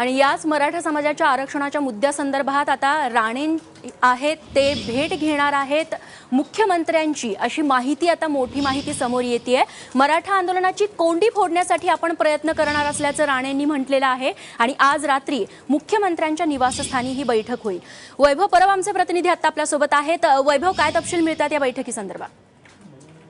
आणि याच मराठा समाजाच्या आरक्षणाच्या मुद्द्यासंदर्भात आता राणे आहेत ते भेट घेणार आहेत मुख्यमंत्र्यांची अशी माहिती आता मोठी माहिती समोर येते मराठा आंदोलनाची कोंडी फोडण्यासाठी आपण प्रयत्न करणार असल्याचं राणेंनी म्हटलेलं आहे आणि आज रात्री मुख्यमंत्र्यांच्या निवासस्थानी ही बैठक होईल. वैभव परब आमचे प्रतिनिधी आता आपल्यासोबत आहेत. वैभव काय तपशील मिळतात या बैठकीसंदर्भात?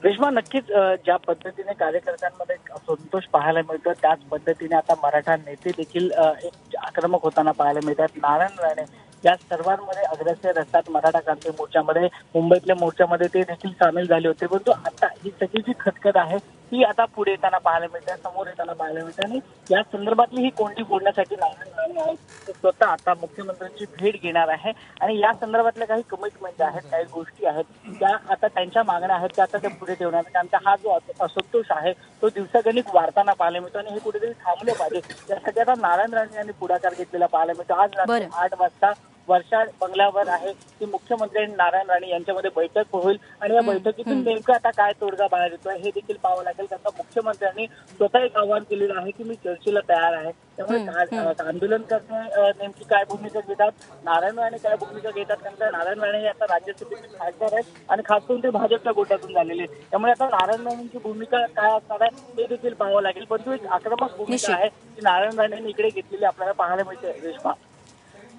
रेश्मा नक्कीच ज्या पद्धतीने कार्यकर्त्यांमध्ये संतोष पाहायला मिळतो त्याच पद्धतीने आता मराठा नेते देखील एक आक्रमक होताना पाहायला मिळतात. नारायण राणे या सर्वांमध्ये अग्रेसर असतात. मराठा क्रांती मोर्चामध्ये मुंबईतल्या मोर्चामध्ये ते देखील सामील झाले होते. परंतु आता ही सगळी जी खतखत आहे ती आता पुढे येताना पाहायला मिळते समोर येताना पाहायला मिळते आणि या संदर्भातली ही कोंडी फोडण्यासाठी नारायण राणे आहेत ते स्वतः आता मुख्यमंत्र्यांची भेट घेणार आहे आणि या संदर्भातल्या काही कमिटमेंट आहेत काही गोष्टी आहेत त्या आता त्यांच्या मागण्या आहेत त्या आता ते पुढे ठेवणार आहेत. त्यांचा हा जो अस- असंतोष आहे तो दिवसागणिक वाढताना पाहायला मिळतो आणि हे कुठेतरी थांबले पाहिजे यासाठी आता नारायण राणे यांनी पुढाकार घेतलेला पाहायला मिळतो आज रात्री. आठ वाजता वर्षा बंगल्यावर आहे की मुख्यमंत्री आणि नारायण राणे यांच्यामध्ये बैठक होईल आणि या बैठकीतून नेमकं आता काय तोडगा बाहेर येतोय हे देखील पाहावं लागेल. कारण मुख्यमंत्र्यांनी स्वतः एक आव्हान केलेलं आहे की मी चर्चेला तयार आहे. त्यामुळे आंदोलन करणे नेमकी काय भूमिका घेतात नारायण राणे काय भूमिका घेतात कारण नारायण राणे हे आता राज्यसभेचे खासदार आहेत आणि खास करून ते भाजपच्या गोटातून झालेले आहेत. त्यामुळे आता नारायण राणेंची भूमिका काय असणार आहे ते देखील पाहावं लागेल. परंतु एक आक्रमक. भूमिका आहे की नारायण राणेंनी इकडे घेतलेली आपल्याला पाहायला मिळते रेश्मा.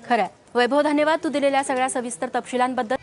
खरंय. वैभव धन्यवाद. तू दिलेल्या सगळ्या सविस्तर तपशिलांबद्दल.